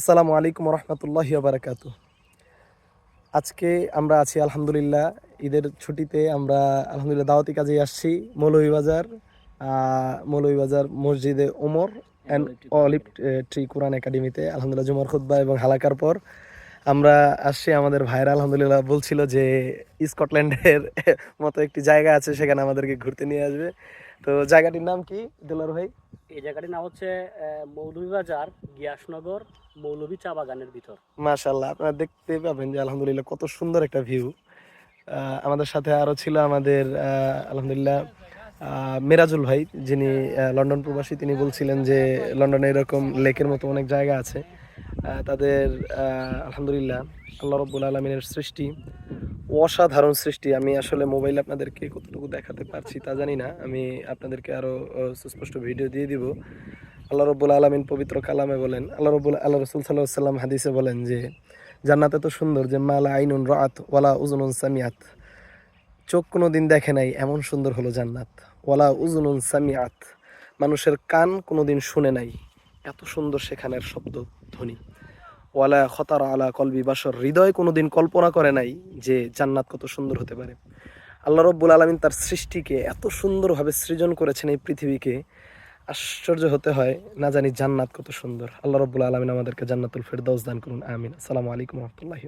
আসসালামু আলাইকুম রহমতুল্লাহ বারাকাতু আজকে আমরা আছি আলহামদুলিল্লাহ, ঈদের ছুটিতে আমরা আলহামদুলিল্লাহ দাওয়াতি কাজে আসছি, মৌলভীবাজার মৌলভীবাজার মসজিদে Omar and olive tree Quran একাডেমিতে। আলহামদুলিল্লাহ জুমার খুদ্া এবং হালাকার পর আমরা আসছি। আমাদের ভাইরা আলহামদুলিল্লাহ বলছিল যে স্কটল্যান্ডের মতো একটি জায়গা আছে, সেখানে আমাদেরকে ঘুরতে নিয়ে আসবে। তো জায়গাটির নাম কি? দুলার ভাই? এই জায়গাটির নাম হচ্ছে মৌলভীবাজার, গিয়াসনগর, মৌলভী চা বাগানের ভিতর। মাশাল্লাহ আপনারা দেখতে পাবেন যে আলহামদুলিল্লাহ কত সুন্দর একটা ভিউ। আমাদের সাথে আরও ছিল আমাদের আলহামদুলিল্লাহ মেরাজুল ভাই, যিনি লন্ডন প্রবাসী, তিনি বলছিলেন যে লন্ডনে এরকম লেকের মতো অনেক জায়গা আছে। তাদের আলহামদুলিল্লাহ, আল্লাহ রব্বুল আলমিনের সৃষ্টি। অসাধারণ সৃষ্টি। আমি আসলে মোবাইলে আপনাদেরকে কতটুকু দেখাতে পারছি তা জানি না। আমি আপনাদেরকে আরও সুস্পষ্ট ভিডিও দিয়ে দিব। আল্লাহ রব্বুল আলমিন পবিত্র কালামে বলেন, আল্লাহ রব্বুল, আল্লাহ রসুল সাল্লাহ সাল্লাম হাদিসে বলেন যে, জান্নাত এত সুন্দর যে মালা আইনুন রাত ওয়ালা উজনুন সামিয়াত চোখ কোনো দিন দেখে নাই, এমন সুন্দর হলো জান্নাত। ওয়ালা উজনুন সামিয়াত মানুষের কান কোনো দিন শুনে নাই। এত সুন্দর সেখানের শব্দ ধ্বনি। ওয়ালা খতার আলা কলবি বাসর হৃদয় কোনোদিন কল্পনা করে নাই যে জান্নাত কত সুন্দর হতে পারে। আল্লাহ রব্বুল আলমিন তার সৃষ্টিকে এত সুন্দরভাবে সৃজন করেছেন এই পৃথিবীকে। আশ্চর্য হতে হয় না জানি জান্নাত কত সুন্দর। আল্লাহ রব্বুল আলমিন আমাদেরকে জান্নাতুল ফেরদৌস দান করুন। আমিন। আসসালামু আলাইকুম রহমতুল্লাহি